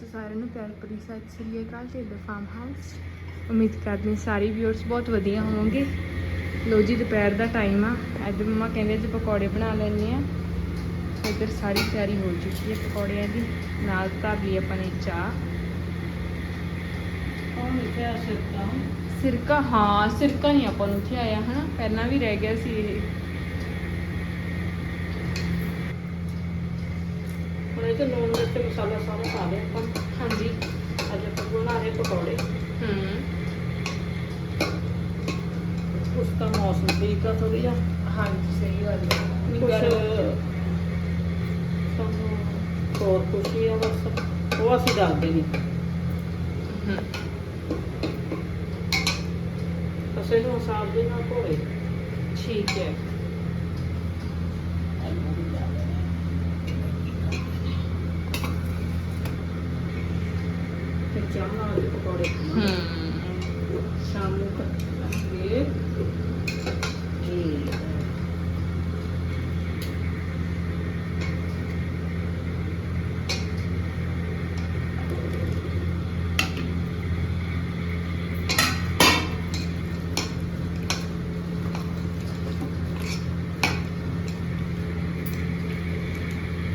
ਸੋ ਸਾਰਿਆਂ ਨੂੰ ਪਿਆਰ ਭਰੀ ਸਤਿ ਸ੍ਰੀ ਅਕਾਲ ਟੇਲਰ ਫਾਰਮ ਹਾਊਸ। ਉਮੀਦ ਕਰਦੇ ਹਾਂ ਸਾਰੇ ਵਿਊਅਰਸ ਬਹੁਤ ਵਧੀਆ ਹੋਵੋਗੇ। ਲੋ ਜੀ ਦੁਪਹਿਰ ਦਾ ਟਾਈਮ ਆ। ਅੱਜ ਮੰਮਾ ਕਹਿੰਦੇ ਅੱਜ ਪਕੌੜੇ ਬਣਾ ਲੈਣੇ ਆ ਇੱਧਰ ਸਾਰੀ ਤਿਆਰੀ ਹੋ ਚੁੱਕੀ ਹੈ ਪਕੌੜਿਆਂ ਦੀ। ਨਾਲ ਧਰ ਲਈ ਆਪਾਂ ਨੇ ਚਾਹ। ਉਹ ਮਿੱਠਾ ਸਿਰਕਾ? ਸਿਰਕਾ ਹਾਂ ਸਿਰਕਾ ਨਹੀਂ ਆਪਾਂ ਨੂੰ ਉੱਥੇ ਆਇਆ ਹਨਾ? ਪਹਿਲਾਂ ਵੀ ਰਹਿ ਗਿਆ ਸੀ ਇਹ। ਇਹ ਤੇ ਲੂਣ ਮਿਰਚ ਮਸਾਲਾ ਸਾਰਾ ਪਾ ਲਿਆ ਆਪਾਂ। ਹਾਂਜੀ। ਅੱਜ ਆਪਾਂ ਬਣਾ ਰਹੇ ਪਕੌੜੇ। ਹੂੰ। ਉਸ ਦਾ ਮੌਸਮ ਠੀਕ ਆ ਥੋੜੀ ਜਿਹਾ? ਹਾਂਜੀ ਸਹੀ ਗੱਲ ਹੈ ਕੁਛ ਸਾਨੂੰ ਹੋਰ ਖੁਸ਼ੀ ਆ ਬਸ। ਉਹ ਅਸੀਂ ਦੱਸਦੇ ਨਹੀਂ ਹੂੰ। ਅਸੀਂ ਨੂੰ ਹਿਸਾਬ ਦੇ ਨਾਲ ਘੋੜੇ ਠੀਕ ਹੈ। ਚਾਹ ਨਾਲ ਦੇ ਪਕੌੜੇ ਹੂੰ ਸ਼ਾਮ ਨੂੰ ਕੱਟਾਂਗੇ ਇਹ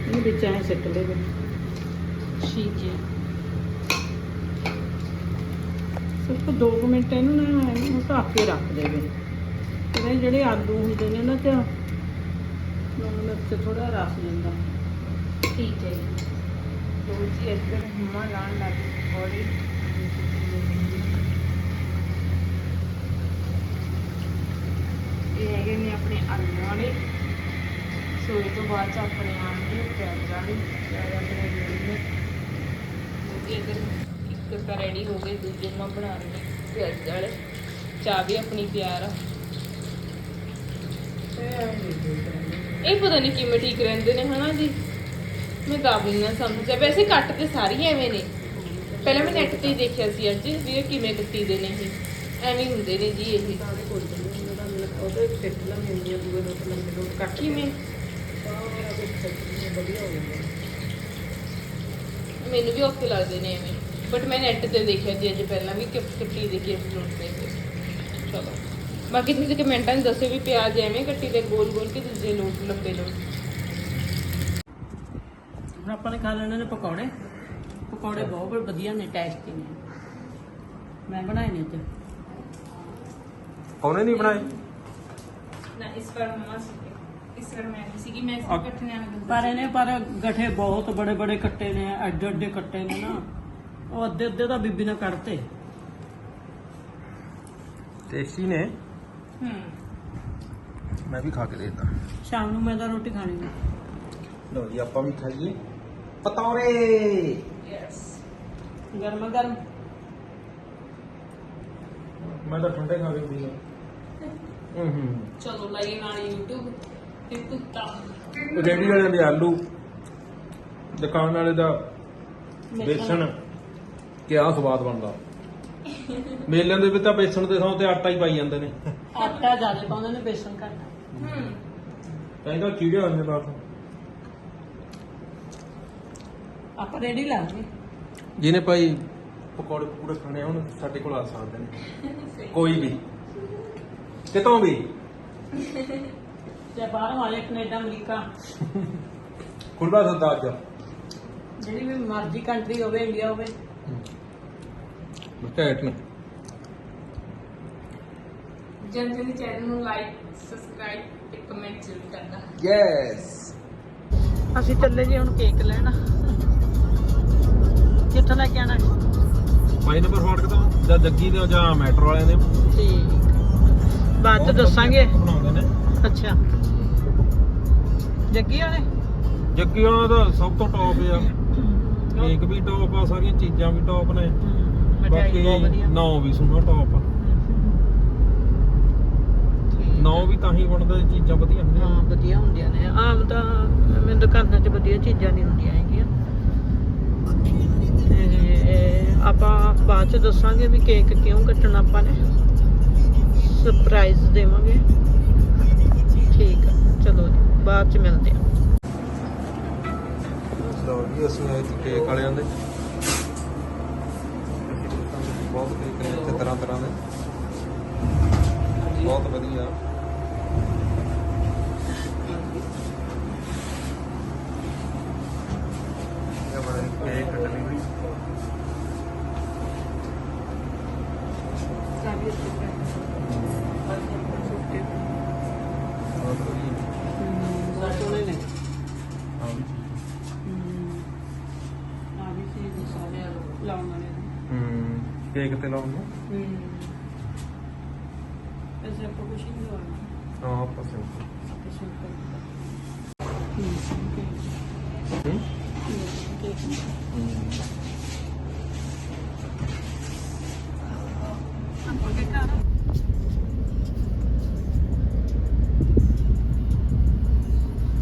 ਇਹ ਵਿੱਚ ਐ ਸਿੱਟ ਦੇ ਠੀਕ ਹੈ ਸਿਰਫ 2 ਮਿੰਟ ਇਹਨੂੰ ਨਾ ਇਹਨੂੰ ਢੱਕ ਕੇ ਰੱਖ ਦੇਵੇ। ਫਿਰ ਜਿਹੜੇ ਆਲੂ ਹੁੰਦੇ ਨੇ ਉਹਨਾਂ 'ਚ ਲੂਣ ਮਿਰਚ ਥੋੜਾ ਰਸ ਜਾਂਦਾ ਠੀਕ ਹੈ ਜੀ। ਜੀ ਇੱਧਰ ਮੰਮਾ ਲਾਣ ਲੱਗ ਗਈ ਇਹ ਹੈਗੇ ਨੇ ਆਪਣੇ ਆਲੂ ਵਾਲੇ। ਸੋ ਇਹ ਤੋਂ ਬਾਅਦ ਚ ਆਪਣੇ ਆਣਗੇ ਪਿਆਜ਼ ਵਾਲੇ ਪਿਆਜ਼ ਆਪਣੇ ਰੈਡੀ ਨੇ। ਲਓ ਜੀ ਇੱਧਰ ਇੱਕ ਤਾਂ ਰੈਡੀ ਹੋ ਗਏ, ਦੂਜੇ ਮੈਂ ਬਣਾ ਰਹੀ ਪਿਆਜ਼ ਵਾਲੇ ਚਾਹ ਵੀ ਆਪਣੀ ਤਿਆਰ ਆ। ਇਹ ਪਤਾ ਨਹੀਂ ਕਿਵੇਂ ਠੀਕ ਰਹਿੰਦੇ ਨੇ, ਹਨਾ ਜੀ? ਮੈਂ ਤਾਂ ਵੀ ਨਾ ਸਮਝਿਆ। ਵੈਸੇ ਕੱਟ ਤੇ ਸਾਰੀ ਐਵੇਂ ਨੇ। ਪਹਿਲਾਂ ਮੈਂ ਨੈਟ ਤੇ ਹੀ ਦੇਖਿਆ ਸੀ ਅੱਜ, ਵੀ ਇਹ ਕਿਵੇਂ ਕੱਟੀ ਦੇ ਨੇ ਇਹ। ਐਵੇਂ ਹੁੰਦੇ ਨੇ ਜੀ ਇਹ। ਉਹਦੇ ਸਿੱਟ ਲੈਂਦੇ ਆ ਦੂਏ ਦੋ ਲੰਬੇ ਦੋ ਕੱਟ ਕਿਵੇਂ? ਵਧੀਆ ਹੋ ਜਾਂਦਾ ਮੈਨੂੰ ਵੀ ਔਖੇ ਲੱਗਦੇ ਨੇ ਐਵੇਂ। ਬਟ ਮੈਂ ਨੈਟ ਤੇ ਦੇਖਿਆ ਸੀ ਅੱਜ ਪਹਿਲਾਂ ਵੀ ਕਿ ਕੱਟੀ ਦੇ ਕੇ ਫਲੋਟ ਤੇ ਚਲੋ ਬਾਕੀ ਤੁਸੀਂ ਕਮੈਂਟਾਂ 'ਚ ਦੱਸਿਓ ਵੀ ਪਿਆਜ਼ ਐਵੇਂ ਕੱਟੀ ਦੇ ਗੋਲ ਗੋਲ ਕਿ ਦੂਜੇ ਲੋਟ ਲੰਬੇ ਲੋਟ ਹੁਣ ਆਪਾਂ ਨੇ ਖਾ ਲੈਣੇ ਨੇ ਪਕੌੜੇ। ਪਕੌੜੇ ਬਹੁਤ ਵਧੀਆ ਨੇ ਟੇਸਟੀ ਨੇ। ਮੈਂ ਬਣਾਏ ਨੇ ਤੇ ਉਹਨੇ ਨਹੀਂ ਬਣਾਏ? ਨਾ ਇਸ ਵਾਰ ਮਮਾ ਸੀ ਇਸ ਵਾਰ ਮੈਂ ਨਹੀਂ ਸੀਗੀ ਮੈਂ ਪਰ ਇਹਨੇ ਪਰ ਗਠੇ ਬਹੁਤ ਬੜੇ ਬੜੇ ਕੱਟੇ ਨੇ ਐਡੇ ਐਡੇ ਕੱਟੇ ਨੇ ਨਾ। ਉਹ ਅੱਧੇ ਅੱਧੇ ਤਾਂ ਬੀਬੀ ਨੇ ਕੱਢਤੇ। ਟੇਸਟੀ ਨੇ? ਹੂੰ। ਮੈਂ ਵੀ ਖਾ ਕੇ ਦੇਖਦਾ। ਸ਼ਾਮ ਨੂੰ ਮੈਂ ਤਾਂ ਰੋਟੀ ਖਾਣੀ ਨੇ ਲਓ ਜੀ ਆਪਾਂ ਵੀ ਖਾਈਏ ਪਤੌਰੇ ਯੈਸ ਗਰਮ ਗਰਮ। ਮੈਂ ਤਾਂ ਠੰਡੇ ਖਾ ਕੇ ਪੀਣਾ ਹੂੰ ਹੂੰ। ਚਲੋ ਲਾਈਏ ਨਾਲ YouTube ਤੇ ਕੁੱਤਾ। ਰੇੜੀ ਵਾਲਿਆਂ ਦੇ ਆਲੂ। ਦੁਕਾਨ ਵਾਲੇ ਦਾ ਬੇਸਣ। ਕਿਆ ਸਵਾਦ ਬਣਦਾ। ਮੇਲਿਆਂ ਦੇ ਵਿੱਚ ਤਾਂ ਬੇਸਣ ਦੇ ਥਾਂ ਤੇ ਆਟਾ ਹੀ ਪਾਈ ਜਾਂਦੇ ਨੇ। ਆਟਾ ਜ਼ਿਆਦਾ ਪਾਉਂਦੇ ਨੇ ਬੇਸਣ ਘੱਟ ਹੂੰ। ਕਹਿੰਦਾ ਚੀੜੇ ਹੁੰਦੇ ਬਸ ਆਪਾਂ ਰੈਡੀ ਲਾਂਗੇ ਜਿਹਨੇ ਭਾਈ ਪਕੌੜੇ ਪੂਰੇ ਖਾਣੇ ਹੁਣ ਸਾਡੇ ਕੋਲ ਆ ਸਕਦੇ ਨੇ। ਕੋਈ ਵੀ। ਕਿਤੋਂ ਵੀ। ਤੇ ਬਾਹਰੋਂ ਆਏ ਕੈਨੇਡਾ ਅਮਰੀਕਾ। ਖੁੱਲ੍ਹਾ ਸੱਦਾ ਅੱਜ ਜਿਹੜੀ ਵੀ ਮਰਜ਼ੀ ਕੰਟਰੀ ਹੋਵੇ ਇੰਡੀਆ ਹੋਵੇ। ਘੈਂਟ ਨੇ ਜਨ ਜਨ ਚੈਨਲ ਨੂੰ ਲਾਈਕ ਸਬਸਕ੍ਰਾਈਬ ਤੇ ਕਮੈਂਟ ਜ਼ਰੂਰ ਕਰਨਾ। ਯੈਸ ਅਸੀਂ ਚੱਲੇ ਜੀ ਹੁਣ ਕੇਕ ਲੈਣ। ਕਿੱਥੋਂ ਲੈ ਕੇ ਆਣਾ ਬਾਈ ਨੰਬਰ ਫਾਟਕ ਤੋਂ ਜਾਂ ਜੱਗੀ ਦੇ ਜਾਂ ਮੈਟਰੋ ਵਾਲਿਆਂ ਦੇ। ਠੀਕ। ਬਾਅਦ ਚ ਬਹੁਤ ਦੱਸਾਂਗੇ। ਬਣਾਉਂਦੇ ਨੇ। ਅੱਛਾ। ਜੱਗੀ ਵਾਲੇ? ਜੱਗੀ ਵਾਲਾ ਤਾਂ ਸਭ ਤੋਂ ਟੌਪ ਆ। ਕੇਕ ਵੀ ਟੌਪ ਆ ਸਾਰੀਆਂ ਚੀਜ਼ਾਂ ਵੀ ਟੌਪ ਨੇ। ਮਠਿਆਈ ਬਹੁਤ ਵਧੀਆ। ਨੌ ਵੀ ਸੋਹਣਾ ਟੌਪ। ਨੌ ਵੀ ਤਾਂ ਹੀ ਬਣਦਾ ਜੇ ਚੀਜ਼ਾਂ ਵਧੀਆ ਹੁੰਦੀਆਂ। ਹਾਂ ਵਧੀਆ ਹੁੰਦੀਆਂ ਨੇ। ਆਮ ਤਾਂ ਮੈਨੂੰ ਦੁਕਾਨਾਂ 'ਚ ਵਧੀਆ ਚੀਜ਼ਾਂ ਨਹੀਂ ਹੁੰਦੀਆਂ ਹੈਗੀਆਂ। ਤੇ ਆਪਾਂ ਬਾਅਦ 'ਚ ਦੱਸਾਂਗੇ ਵੀ ਕੇਕ ਕਿਉਂ ਕੱਟਣਾ ਆਪਾਂ ਨੇ। ਸਰਪ੍ਰਾਈਜ਼ ਦੇਵਾਂਗੇ। ਠੀਕ ਆ ਚਲੋ ਜੀ ਬਾਅਦ 'ਚ ਮਿਲਦੇ ਆ। ਲਓ ਜੀ ਅਸੀਂ ਆਏ ਕੇਕ ਵਾਲਿਆਂ ਦੇ। ਬਹੁਤ ਕੇਕ ਨੇ ਇੱਥੇ ਤਰ੍ਹਾਂ ਤਰ੍ਹਾਂ ਦੇ। ਬਹੁਤ ਵਧੀਆ। ਕੇਕ ਤੇ ਹੂੰ। ਐਸੇ ਆਪਾਂ ਕੁਛ ਨਹੀਂ ਲਾਉਣਾ ਹਾਂ ਆਪਾਂ ਸਿੰਪਲ ਆਪਾਂ ਸਿੰਪਲ ਹੂੰ ਹੂੰ। ਕੇਕ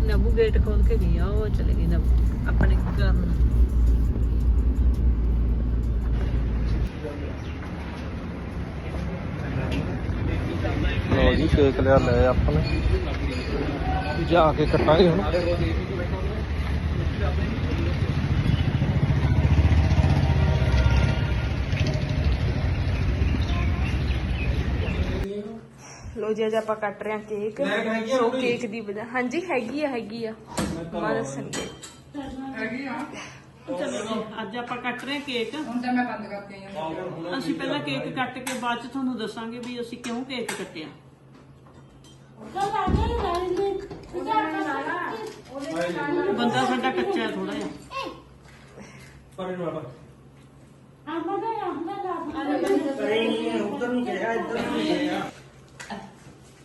ਨਬੂ ਗੇਟ ਖੋਲ ਕੇ ਗਈ ਆ ਉਹ ਚਲੇ ਗਈ ਨਬੂ। ਆਪਣੇ ਘਰ ਨੂੰ। ਕੇਕ ਲਿਆ ਲੈ ਆਪਾਂ ਨੇ। ਜਾ ਕੇ ਕੱਟਾਂਗੇ ਹੁਣ। ਲੋ ਜੀ ਅੱਜ ਆਪਾਂ ਕੱਟ ਰਹੇ ਹਾਂ ਕੇਕ ਹੁਣ ਕੇਕ ਦੀ ਵਜ੍ਹਾ ਹਾਂਜੀ ਹੈਗੀ ਆ ਹੈਗੀ ਆ। ਮਾਂ ਦੱਸਣਗੇ ਚਲੋ ਜੀ ਅੱਜ ਆਪਾਂ ਕੱਟ ਰਹੇ ਕੇਕ ਹੁਣ ਤਾਂ ਮੈਂ ਬੰਦ ਕਰਕੇ ਆਈ ਅਸੀਂ ਪਹਿਲਾਂ ਕੇਕ ਕੱਟ ਕੇ ਬਾਅਦ ਚ ਤੁਹਾਨੂੰ ਦੱਸਾਂਗੇ ਵੀ ਅਸੀਂ ਕਿਉਂ ਕੇਕ ਕੱਟਿਆ। ਬੰਦਾ ਸਾਡਾ ਕੱਚਾ ਹੈ ਥੋੜਾ ਜਿਹਾ। ਪਰ ਇਹਨੂੰ ਆਪਾਂ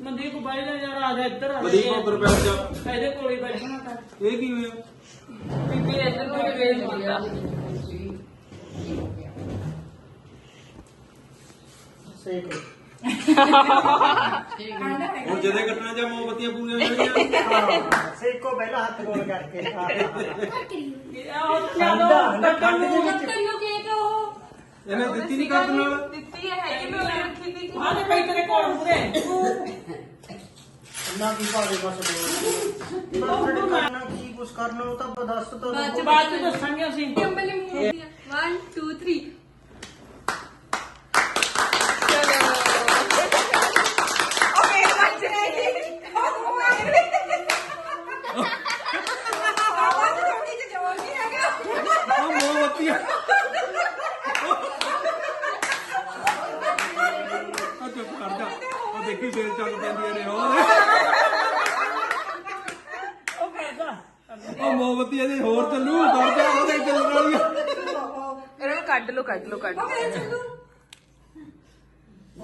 ਮਨਦੀਪ ਬਾਈ ਦਾ ਯਾਰ ਆ ਜਾ ਇੱਧਰ ਆ ਜਾ। ਮਦੀਪ ਉੱਧਰ ਬੈਠ ਜਾ। ਇਹਦੇ ਕੋਲ ਹੀ ਬੈਠਣਾ ਕਰ ਇਹ ਕੀ ਹੋਇਆ ਬੀਬੀ ਇੱਧਰ ਨੂੰ ਹੁਣ ਜਦੇ ਕੱਟਣਾ ਜਾਂ ਮੋਮਬੱਤੀਆਂ ਪੂਰੀਆਂ ਹੋਣਗੀਆਂ ਸੇਕੋ ਪਹਿਲਾਂ ਹੱਥ ਗੋਲ ਕਰਕੇ। ਉਹ ਇਹਨੇ ਦਿੱਤੀ ਨਹੀਂ ਕੱਟ ਨਾਲ? ਦਿੱਤੀ ਹੈ ਹੈਗੀ ਮੈਂ ਉਹਨੇ ਰੱਖੀ ਸੀ। ਆ ਤੇ ਪਈ ਤੇਰੇ ਕੋਲ ਮੂਰੇ ਨਾ ਕੀ ਭਾਵੇਂ ਬਸ ਬੋਲ ਕਰਨਾ ਕੀ ਕੁਛ ਕਰਨਾ ਉਹ ਤਾਂ ਦੱਸ ਤੋ ਬਾਅਦ ਚ ਦੱਸਾਂਗੇ ਅਸੀਂ। ਕੰਬਲੀ ਮੂੰਹ 1 2 3 ਉਹ ਮੋਮਬੱਤੀਆਂ ਉਹ ਚੁੱਪ ਕਰ ਜਾ। ਉਹ ਦੇਖੀ ਫੇਰ ਚੱਲ ਪੈਂਦੀਆਂ ਨੇ ਹੋਰ। ਉਹ ਮੋਮਬੱਤੀਆਂ ਦੇ ਹੋਰ ਚੱਲੂ ਕਰ ਜਾ ਉਹਦੇ ਚੱਲਣ ਵਾਲੀਆਂ ਇਹਨਾਂ ਨੂੰ ਕੱਢ ਲਓ ਕੱਢ ਲਓ ਕੱਢ ਲਓ।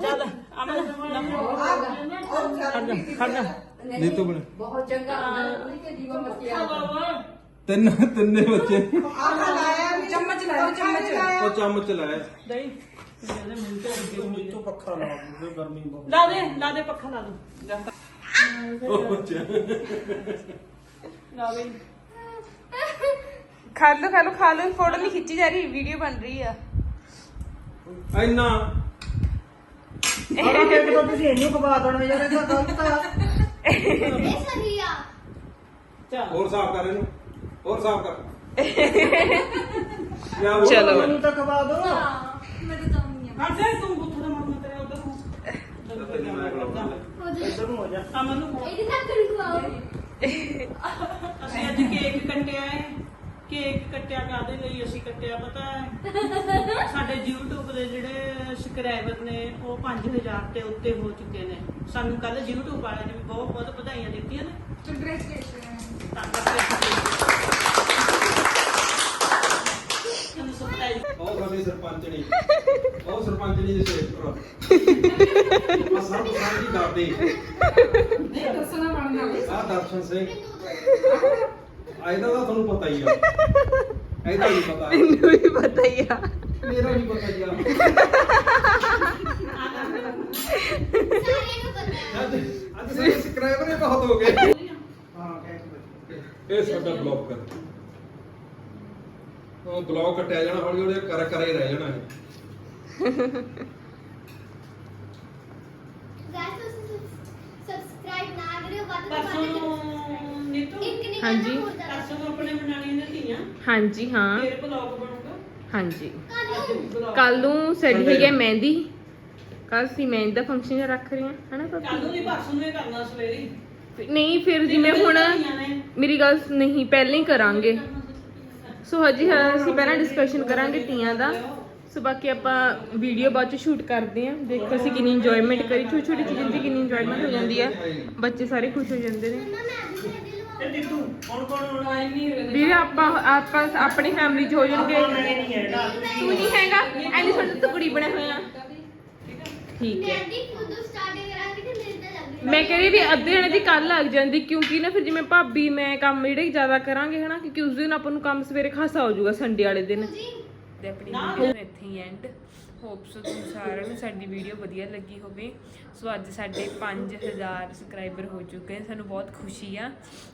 ਚੱਲ। ਅਮਨ ਨਹੀਂ ਤੂੰ ਬਣ। ਬਹੁਤ ਚੰਗਾ। ਤਿੰਨ ਤਿੰਨੇ ਬੱਚੇ। ਚਮਚ ਲੈ ਲਓ ਚਮਚ ਉਹ ਚਮਚ ਲਾਇਆ। ਮੂੰਹ ਤੇ ਪੱਖਾ ਲਾ ਦੇ ਗਰਮੀ ਬਹੁਤ। ਲਾ ਦੇ ਲਾ ਦੇ ਪੱਖਾ ਲਾ ਦੋ। ਉਹ ਬੱਚੇ ਲਾ ਦੇ। ਖਾ ਲਓ ਖਾ ਲਓ ਖਾ ਲਓ। ਫੋਟੋ ਨਹੀਂ ਖਿੱਚੀ ਜਾ ਰਹੀ ਵੀਡੀਓ ਬਣ ਰਹੀ ਆ। ਇੰਨਾ। ਬੜਾ ਕੇਕ ਤਾਂ ਤੁਸੀਂ ਇਹਨੂੰ ਖਵਾ ਦੇਣਾ ਯਾਰ ਇਹ ਤਾਂ ਗਲਤ ਆ। ਚੱਲ ਹੋਰ ਸਾਫ਼ ਕਰ ਇਹਨੂੰ। ਹੋਰ ਸਾਫ਼ ਕਰ। ਚਲੋ। ਮੈਨੂੰ ਤਾਂ ਖਵਾ ਦੋ। ਖੜ ਜਾ ਤੂੰ ਬੁੱਥ ਦਾ ਮਾਮਾ ਤੇਰੇ ਉਧਰ ਨੂੰ। ਤੈਨੂੰ ਮੈਂ ਖਿਲਾਉਂਦਾ। ਇੱਧਰ ਨੂੰ ਹੋ ਜਾ। ਅਮਨ ਨੂੰ ਫੋਨ ਅਸੀਂ ਅੱਜ ਕੇਕ ਕੱਟਿਆ ਹੈ। ਕੇਕ ਕੱਟਿਆ ਕਾਦੇ ਲਈ? ਅਸੀਂ ਕੱਟਿਆ ਪਤਾ ਹੈ? ਸਾਡੇ YouTube ਦੇ ਜਿਹੜੇ ਸਬਸਕ੍ਰਾਈਬਰ ਨੇ ਉਹ 5000 ਤੇ ਉੱਤੇ ਹੋ ਚੁੱਕੇ ਨੇ। ਸਾਨੂੰ ਕੱਲ YouTube ਵਾਲਿਆਂ ਨੇ ਵੀ ਬਹੁਤ ਬਹੁਤ ਵਧਾਈਆਂ ਦਿੱਤੀਆਂ ਨੇ। ਤਾਂ ਕਰਕੇ ਸਾਨੂੰ surprise ਉਹ ਸਾਡੀ ਸਰਪੰਚਣੀ ਉਹ ਸਰਪੰਚਣੀ ਦੇ ਸੇਵਕ ਆ ਸਭ ਸਾਡੀ ਦਾਦੀ ਨਹੀਂ ਦੱਸਣਾ ਬਣਦਾ ਆ ਦਰਸ਼ਨ ਸਿੰਘ। ਆ ਇਹਦਾ ਤਾਂ ਤੁਹਾਨੂੰ ਪਤਾ ਹੀ ਆ। ਇਹਦਾ ਨਹੀਂ ਪਤਾ। ਮੈਨੂੰ ਵੀ ਪਤਾ ਹੀ ਆ। ਮੇਰਾ ਨਹੀਂ ਪਤਾ ਜੀ ਆ। ਅੱਜ ਅੱਜ ਸਾਡੇ ਸਬਸਕ੍ਰਾਈਬਰ ਹੀ ਬਹੁਤ ਹੋ ਗਏ। ਹਾਂ ਕੇਕ ਬੱਚੇ ਇਹ ਸਾਡਾ ਬਲੌਗ ਕਰ ਉਹ ਬਲੌਗ ਕੱਟਿਆ ਜਾਣਾ ਹੌਲੀ ਹੌਲੀ ਕਰ ਕਰੇ ਰਹਿ ਜਾਣਾ ਇਹ। ਸਬਸਕ੍ਰਾਈਬ ਨਾ ਕਰਿਓ ਵੱਧ ਤੋਂ ਪਰਸੋਂ ਵੱਧ ਨੂੰ ਨੀਤੂ? ਇੱਕ ਨਹੀਂ ਹਾਂਜੀ। ਕਰਨਾ ਹੋਰ ਜ਼ਿਆਦਾ। ਪਰਸੋਂ ਨੂੰ ਆਪਣੇ ਬਣਾਣੀ ਨੇ ਧੀਆਂ। ਹਾਂਜੀ ਹਾਂ। ਫੇਰ ਬਲੌਗ ਬਣੂਗਾ। ਹਾਂਜੀ। ਕੱਲ ਨੂੰ। ਸਾਡੀ ਹੈਗੀ ਹੈ ਮਹਿੰਦੀ। ਕੱਲ ਸੀ ਮਹਿੰਦੀ ਦਾ ਫੰਕਸ਼ਨ ਰੱਖ ਰਹੇ ਹਾਂ ਹਨਾ ਕੱਲ ਪਾਪਾ ਨੂੰ ਨਹੀਂ ਪਰਸੋਂ ਨੂੰ ਹੀ ਕਰਨਾ ਸਵੇਰੇ। ਨਹੀਂ ਫਿਰ ਜਿਵੇਂ ਹੁਣ। ਮੇਰੀ ਗੱਲ ਨਹੀਂ ਪਹਿਲਾਂ ਹੀ ਕਰਾਂਗੇ। ਸੋ ਹਜੀ, ਹਾਂ, ਅਸੀਂ ਪਹਿਲਾਂ ਡਿਸਕਸ਼ਨ ਕਰਾਂਗੇ ਟੀਆਂ ਦਾ। ਸੋ ਬਾਕੀ ਆਪਾਂ ਵੀਡੀਓ ਬਾਅਦ ਚ ਸ਼ੂਟ ਕਰਦੇ ਆਂ ਦੇਖੋ ਅਸੀਂ ਕਿੰਨੀ ਇੰਜੋਇਮੈਂਟ ਕਰੀ। ਛੋਟੀ ਛੋਟੀ ਚੀਜ਼ਾਂ ਦੀ ਕਿੰਨੀ ਇੰਜੋਇਮੈਂਟ ਹੋ ਜਾਂਦੀ ਹੈ ਬੱਚੇ ਸਾਰੇ ਖੁਸ਼ ਹੋ ਜਾਂਦੇ ਨੇ। ਤੇ ਵੀਰੇ, ਆਪਾਂ ਆਪਾਂ, ਆਪਣੀ ਫੈਮਿਲੀ ਚ ਹੋ ਜਾਣਗੇ। ਮੈਂ ਨਹੀਂ ਤੂੰ ਨਹੀਂ ਹੈਗਾ। ਐਨੀ ਛੋਟੀ ਟੁਕੜੀ ਬਣੇ ਹੋਏ ਆ ਠੀਕ ਹੈ ਮਹਿੰਦੀ ਖੁਦ ਸਟਾਰਟ ਕਰਾਂਗੇ ਤੇ ਮੇਰੇ ਤੇ ਲੱਗ ਮੈਂ ਕਹਿ ਰਹੀ ਵੀ ਅੱਧੇ ਜਣੇ ਦੀ ਕੱਲ ਲੱਗ ਜਾਂਦੀ, ਕਿਉਂਕਿ ਨਾ ਫਿਰ ਜਿਵੇਂ ਭਾਬੀ, ਮੈਂ ਕੰਮ ਜਿਹੜੇ ਜ਼ਿਆਦਾ ਕਰਾਂਗੇ ਹਨਾ, ਕਿਉਂਕਿ ਉਸ ਦਿਨ ਆਪਾਂ ਨੂੰ ਕੰਮ ਸਵੇਰੇ ਖਾਸਾ ਹੋ ਜਾਊਗਾ ਸੰਡੇ ਵਾਲੇ ਦਿਨ। ਤੇ ਆਪਣੀ ਵੀਡੀਓ ਇੱਥੇ ਹੀ ਐਂਡ ਹੋਪਸ ਤੁਹਾਨੂੰ ਸਾਰਿਆਂ ਨੂੰ ਸਾਡੀ ਵੀਡੀਓ ਵਧੀਆ ਲੱਗੀ ਹੋਵੇ। ਸੋ ਅੱਜ ਸਾਡੇ 5000 ਸਬਸਕ੍ਰਾਈਬਰ ਹੋ ਚੁੱਕੇ ਨੇ, ਸਾਨੂੰ ਬਹੁਤ ਖੁਸ਼ੀ ਆ।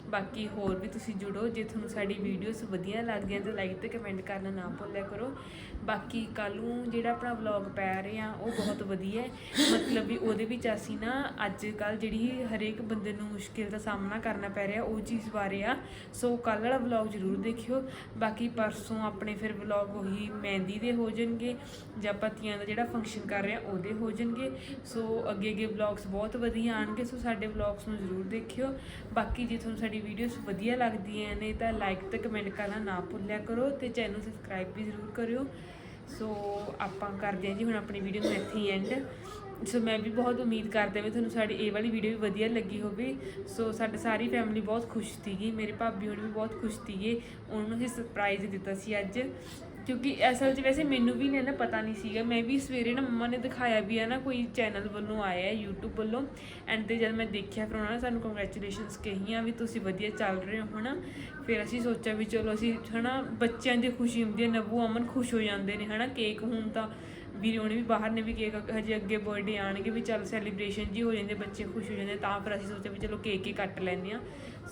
ਬਾਕੀ ਹੋਰ ਵੀ ਤੁਸੀਂ ਜੁੜੋ, ਜੇ ਤੁਹਾਨੂੰ ਸਾਡੀ ਵੀਡੀਓਜ਼ ਵਧੀਆ ਲੱਗਦੀਆਂ ਤਾਂ ਲਾਈਕ ਤੇ ਕਮੈਂਟ ਕਰਨਾ ਨਾ ਭੁੱਲਿਆ ਕਰੋ। ਬਾਕੀ ਕੱਲ ਨੂੰ ਜਿਹੜਾ ਆਪਣਾ ਵਲੌਗ ਪੈ ਰਿਹਾ, ਉਹ ਬਹੁਤ ਵਧੀਆ ਹੈ। ਮਤਲਬ ਵੀ ਉਹਦੇ ਵਿੱਚ ਅਸੀਂ ਨਾ ਅੱਜ ਕੱਲ ਜਿਹੜੀ ਹਰੇਕ ਬੰਦੇ ਨੂੰ ਮੁਸ਼ਕਿਲ ਦਾ ਸਾਹਮਣਾ ਕਰਨਾ ਪੈ ਰਿਹਾ, ਉਹ ਚੀਜ਼ ਬਾਰੇ ਆ। ਸੋ ਕੱਲ ਵਾਲਾ ਵਲੌਗ ਜ਼ਰੂਰ ਦੇਖਿਓ। ਬਾਕੀ ਪਰਸੋਂ ਆਪਣੇ ਫਿਰ ਵਲੌਗ ਉਹੀ ਮਹਿੰਦੀ ਦੇ ਹੋ ਜਾਣਗੇ, ਜਾਂ ਆਪਾਂ ਪਤੀਆਂ ਦਾ ਜਿਹੜਾ ਫੰਕਸ਼ਨ ਕਰ ਰਿਹਾ ਉਹਦੇ ਹੋ ਜਾਣਗੇ। ਸੋ ਅੱਗੇ ਅੱਗੇ ਵਲੌਗਸ ਬਹੁਤ ਵਧੀਆ ਆਣਗੇ ਸੋ ਸਾਡੇ ਵਲੌਗਸ ਨੂੰ ਜ਼ਰੂਰ ਦੇਖਿਓ। ਬਾਕੀ ਜੇ ਤੁਹਾਨੂੰ ਸਾਡੀ ਵੀਡੀਓਜ਼ ਵਧੀਆ ਲੱਗਦੀਆਂ ਨੇ, ਤਾਂ ਲਾਈਕ ਤੇ ਕਮੈਂਟ ਕਰਨਾ ਨਾ ਭੁੱਲਿਆ ਕਰੋ ਤੇ ਚੈਨਲ ਸਬਸਕ੍ਰਾਈਬ ਵੀ ਜ਼ਰੂਰ ਕਰਿਓ। ਸੋ ਆਪਾਂ ਕਰਦੇ ਹਾਂ ਜੀ ਹੁਣ ਆਪਣੀ ਵੀਡੀਓ ਨੂੰ ਇੱਥੇ ਹੀ ਐਂਡ ਸੋ ਮੈਂ ਵੀ ਬਹੁਤ ਉਮੀਦ ਕਰਦਾ ਵੀ ਤੁਹਾਨੂੰ ਸਾਡੀ ਇਹ ਵਾਲੀ ਵੀਡੀਓ ਵੀ ਵਧੀਆ ਲੱਗੀ ਹੋਵੇ। ਸੋ ਸਾਡੀ ਸਾਰੀ ਫੈਮਿਲੀ ਬਹੁਤ ਖੁਸ਼ ਸੀਗੀ, ਮੇਰੇ ਭਾਬੀ ਹੁਣ ਵੀ ਬਹੁਤ ਖੁਸ਼ ਸੀਗੇ, ਉਹਨਾਂ ਨੂੰ ਅਸੀਂ ਸਰਪ੍ਰਾਈਜ਼ ਦਿੱਤਾ ਸੀ ਅੱਜ। ਕਿਉਂਕਿ ਅਸਲ 'ਚ ਵੈਸੇ ਮੈਨੂੰ ਵੀ ਨਹੀਂ ਨਾ ਪਤਾ ਨਹੀਂ ਸੀਗਾ। ਮੈਂ ਵੀ ਸਵੇਰੇ ਨਾ ਮੰਮਾ ਨੇ ਦਿਖਾਇਆ ਵੀ ਹੈ ਨਾ ਕੋਈ ਚੈਨਲ ਵੱਲੋਂ ਆਇਆ ਹੈ YouTube ਵੱਲੋਂ। ਐਂਡ ਤੇ ਜਦ ਮੈਂ ਦੇਖਿਆ ਫਿਰ ਉਹਨਾਂ ਨੇ ਸਾਨੂੰ ਕੰਗ੍ਰੈਚੁਲੇਸ਼ਨਸ ਕਹੀਆਂ ਵੀ ਤੁਸੀਂ ਵਧੀਆ ਚੱਲ ਰਹੇ ਹੋ, ਹਨਾ? ਫਿਰ ਅਸੀਂ ਸੋਚਿਆ ਵੀ ਚਲੋ ਅਸੀਂ, ਹਨਾ, ਬੱਚਿਆਂ ਦੀ ਖੁਸ਼ੀ ਹੁੰਦੀ ਹੈ ਨੱਬੂ ਅਮਨ ਖੁਸ਼ ਹੋ ਜਾਂਦੇ ਨੇ, ਹਨਾ? ਕੇਕ ਹੁਣ ਤਾਂ ਵੀਰੇ ਉਹਨੇ ਵੀ ਬਾਹਰ ਨੇ ਵੀ ਕੇਕ ਹਜੇ ਅੱਗੇ ਬਰਥਡੇ ਆਣਗੇ ਵੀ ਚੱਲ ਸੈਲੀਬ੍ਰੇਸ਼ਨ ਜੀ ਹੋ ਜਾਂਦੇ ਬੱਚੇ ਖੁਸ਼ ਹੋ ਜਾਂਦੇ ਤਾਂ ਫਿਰ ਅਸੀਂ ਸੋਚਿਆ ਵੀ ਚਲੋ ਕੇਕ ਹੀ ਕੱਟ ਲੈਂਦੇ ਆ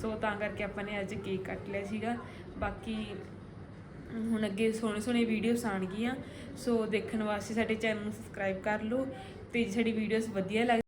ਸੋ ਤਾਂ ਕਰਕੇ ਆਪਾਂ ਨੇ ਅੱਜ ਕੇਕ ਕੱਟ ਲਿਆ ਸੀਗਾ। ਬਾਕੀ ਹੁਣ ਅੱਗੇ ਸੋਹਣੇ ਸੋਹਣੇ ਵੀਡੀਓਸ ਆਣਗੀਆਂ ਸੋ ਦੇਖਣ ਵਾਸਤੇ ਸਾਡੇ ਚੈਨਲ ਨੂੰ ਸਬਸਕ੍ਰਾਈਬ ਕਰ ਲਓ ਤੇ ਜੇ ਸਾਡੀ ਵੀਡੀਓਜ਼ ਵਧੀਆ ਲੱਗ